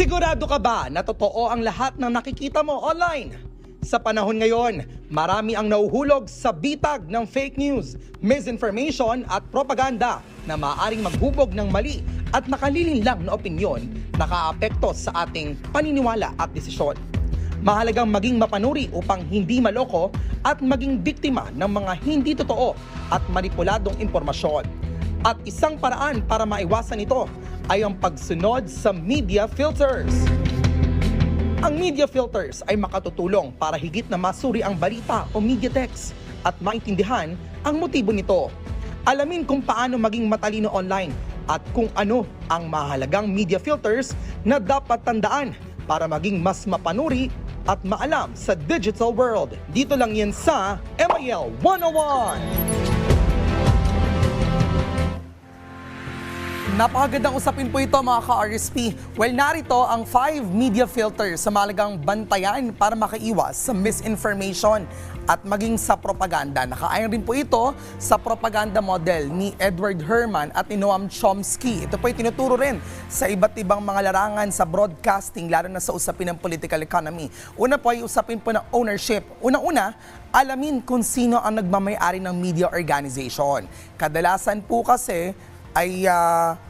Sigurado ka ba na totoo ang lahat ng nakikita mo online? Sa panahon ngayon, marami ang nauhulog sa bitag ng fake news, misinformation at propaganda na maaaring maghubog ng mali at nakalilin lang na opinyon nakaapekto sa ating paniniwala at desisyon. Mahalagang maging mapanuri upang hindi maloko at maging biktima ng mga hindi totoo at manipuladong impormasyon. At isang paraan para maiwasan ito ay ang pagsunod sa media filters. Ang media filters ay makatutulong para higit na masuri ang balita o media text at maintindihan ang motibo nito. Alamin kung paano maging matalino online at kung ano ang mahalagang media filters na dapat tandaan para maging mas mapanuri at maalam sa digital world. Dito lang yan sa MIL 101! Napakagandang usapin po ito mga ka-RSP. Well, narito ang 5 media filters sa malagang bantayan para makaiwas sa misinformation at maging sa propaganda. Nakaayon rin po ito sa propaganda model ni Edward Herman at ni Noam Chomsky. Ito po ay tinuturo rin sa iba't ibang mga larangan sa broadcasting, lalo na sa usapin ng political economy. Una po ay usapin po ng ownership. Unang-una, alamin kung sino ang nagmamayari ng media organization. Kadalasan po kasi ay ah,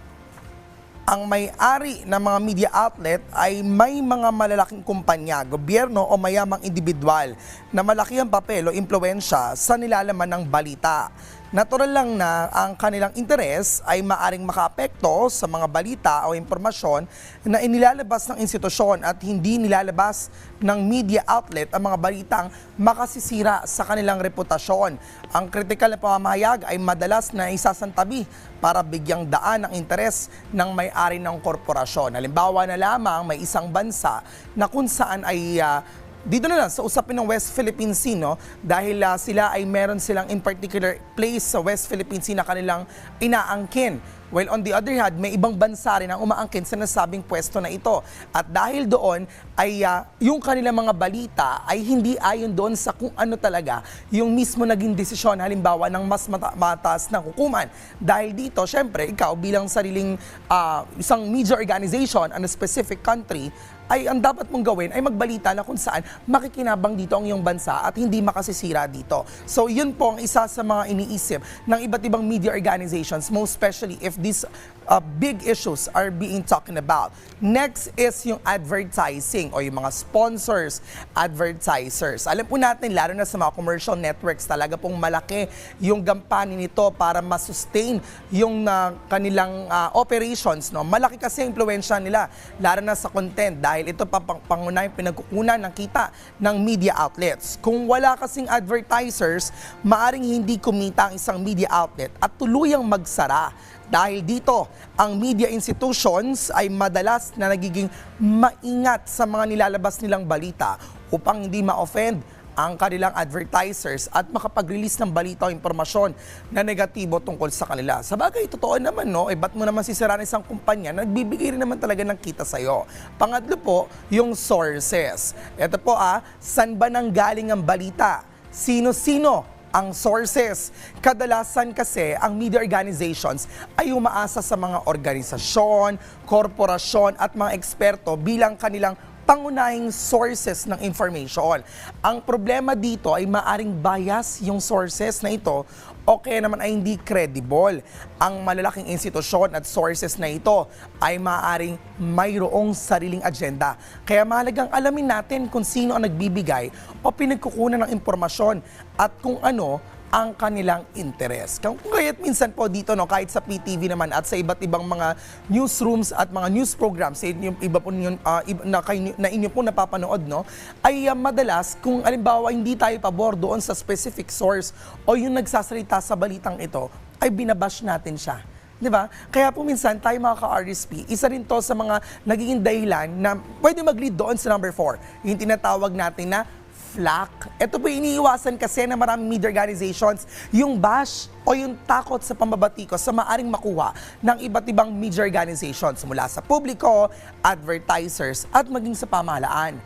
ang may-ari ng mga media outlet ay may mga malalaking kumpanya, gobyerno o mayamang individual na malaki ang papel o impluensya sa nilalaman ng balita. Natural lang na ang kanilang interes ay maaring makaapekto sa mga balita o impormasyon na inilalabas ng institusyon at hindi nilalabas ng media outlet ang mga balitang makasisira sa kanilang reputasyon. Ang kritikal na pamamahayag ay madalas na isasantabi para bigyang daan ang interes ng may-ari ng korporasyon. Halimbawa na lamang may isang bansa na kung saan ay ah, dito na lang sa usapin ng West Philippine Sea, no? dahil ah, sila ay meron silang in particular place sa West Philippine Sea na kanilang inaangkin. While on the other hand, may ibang bansa rin ang umaangkin sa nasabing pwesto na ito. At dahil doon, ay ah, yung kanilang mga balita ay hindi ayon doon sa kung ano talaga yung mismo naging desisyon halimbawa ng mas mata- mataas na hukuman. Dahil dito, syempre, ikaw bilang sariling ah, isang media organization on a specific country, ay ang dapat mong gawin ay magbalita na kung saan makikinabang dito ang iyong bansa at hindi makasisira dito. So yun po ang isa sa mga iniisip ng iba't ibang media organizations, most especially if disse uh, big issues are being talking about. Next is yung advertising o yung mga sponsors, advertisers. Alam po natin, lalo na sa mga commercial networks, talaga pong malaki yung gampanin nito para masustain yung uh, kanilang uh, operations. No? Malaki kasi impluensya nila, lalo na sa content dahil ito pa pang pangunahing pinagkukunan ng kita ng media outlets. Kung wala kasing advertisers, maaring hindi kumita ang isang media outlet at tuluyang magsara. Dahil dito, ang media institutions ay madalas na nagiging maingat sa mga nilalabas nilang balita upang hindi ma-offend ang kanilang advertisers at makapag-release ng balita o impormasyon na negatibo tungkol sa kanila. Sa bagay, totoo naman, no? Eh, ba't mo naman sisiraan isang kumpanya na nagbibigay rin naman talaga ng kita sa'yo? Pangatlo po, yung sources. Ito po ah, saan ba nang galing ang balita? Sino-sino ang sources. Kadalasan kasi ang media organizations ay umaasa sa mga organisasyon, korporasyon at mga eksperto bilang kanilang pangunahing sources ng information. Ang problema dito ay maaring bias yung sources na ito o kaya naman ay hindi credible. Ang malalaking institusyon at sources na ito ay maaring mayroong sariling agenda. Kaya mahalagang alamin natin kung sino ang nagbibigay o pinagkukunan ng impormasyon at kung ano ang kanilang interes. Kaya't minsan po dito, no, kahit sa PTV naman at sa iba't ibang mga newsrooms at mga news programs, inyo, iba po ninyo, ah, iba- na, kayo, na inyo po napapanood, no, ay ah, madalas kung alimbawa hindi tayo pabor doon sa specific source o yung nagsasalita sa balitang ito, ay binabash natin siya. Di ba? Kaya po minsan tayo mga ka-RSP, isa rin to sa mga nagiging dahilan na pwede mag-lead doon sa number 4. Yung tinatawag natin na flack. Ito po iniiwasan kasi na maraming media organizations, yung bash o yung takot sa pambabatikos sa maaring makuha ng iba't ibang media organizations mula sa publiko, advertisers at maging sa pamahalaan.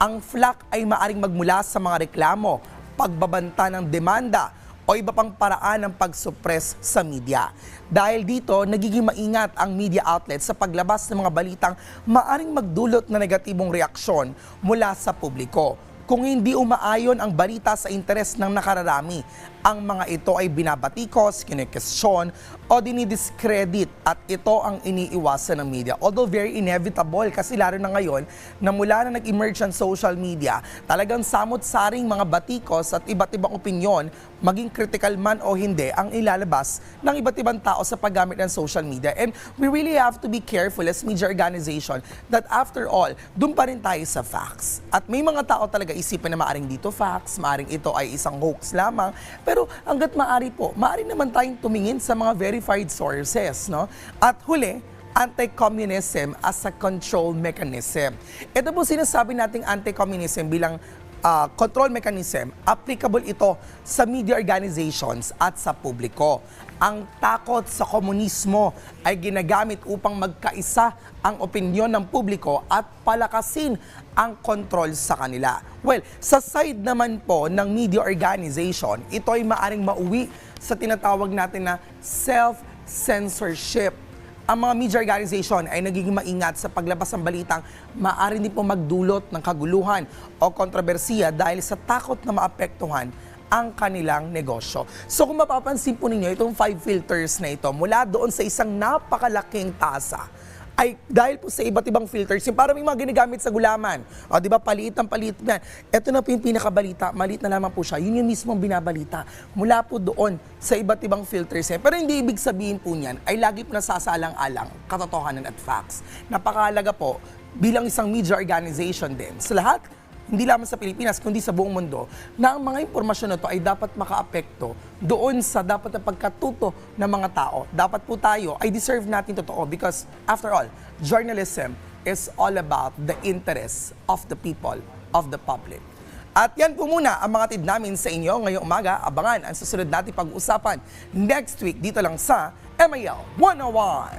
Ang flack ay maaring magmula sa mga reklamo, pagbabanta ng demanda, o iba pang paraan ng pag-suppress sa media. Dahil dito, nagiging maingat ang media outlets sa paglabas ng mga balitang maaring magdulot na negatibong reaksyon mula sa publiko. Kung hindi umaayon ang balita sa interes ng nakararami, ang mga ito ay binabatikos, kinikesyon o dinidiscredit at ito ang iniiwasan ng media. Although very inevitable kasi lalo na ngayon na mula na nag-emerge ang social media, talagang samot-saring mga batikos at iba't ibang opinyon, maging critical man o hindi, ang ilalabas ng iba't ibang tao sa paggamit ng social media. And we really have to be careful as media organization that after all, dun pa rin tayo sa facts. At may mga tao talaga isipin na maaring dito facts, maaring ito ay isang hoax lamang. Pero hanggat maari po, maari naman tayong tumingin sa mga verified sources. No? At huli, anti-communism as a control mechanism. Ito po sinasabi nating anti-communism bilang ah, control mechanism, applicable ito sa media organizations at sa publiko. Ang takot sa komunismo ay ginagamit upang magkaisa ang opinyon ng publiko at palakasin ang kontrol sa kanila. Well, sa side naman po ng media organization, ito ay maaring mauwi sa tinatawag natin na self-censorship ang mga media organization ay nagiging maingat sa paglabas ng balitang maaari din po magdulot ng kaguluhan o kontrobersiya dahil sa takot na maapektuhan ang kanilang negosyo. So kung mapapansin po ninyo, itong five filters na ito, mula doon sa isang napakalaking tasa, ay dahil po sa iba't ibang filters, yung parang may mga ginagamit sa gulaman. O, di ba, paliit ang paliit na. Ito na po yung pinakabalita, maliit na lamang po siya. Yun yung mismong binabalita. Mula po doon sa iba't ibang filters. Eh. Pero hindi ibig sabihin po niyan ay lagi po nasasalang-alang katotohanan at facts. Napakahalaga po bilang isang media organization din sa lahat hindi lamang sa Pilipinas, kundi sa buong mundo, na ang mga impormasyon na to ay dapat makaapekto doon sa dapat na pagkatuto ng mga tao. Dapat po tayo ay deserve natin totoo because after all, journalism is all about the interests of the people, of the public. At yan po muna ang mga tid namin sa inyo ngayong umaga. Abangan ang susunod natin pag-uusapan next week dito lang sa MIL 101.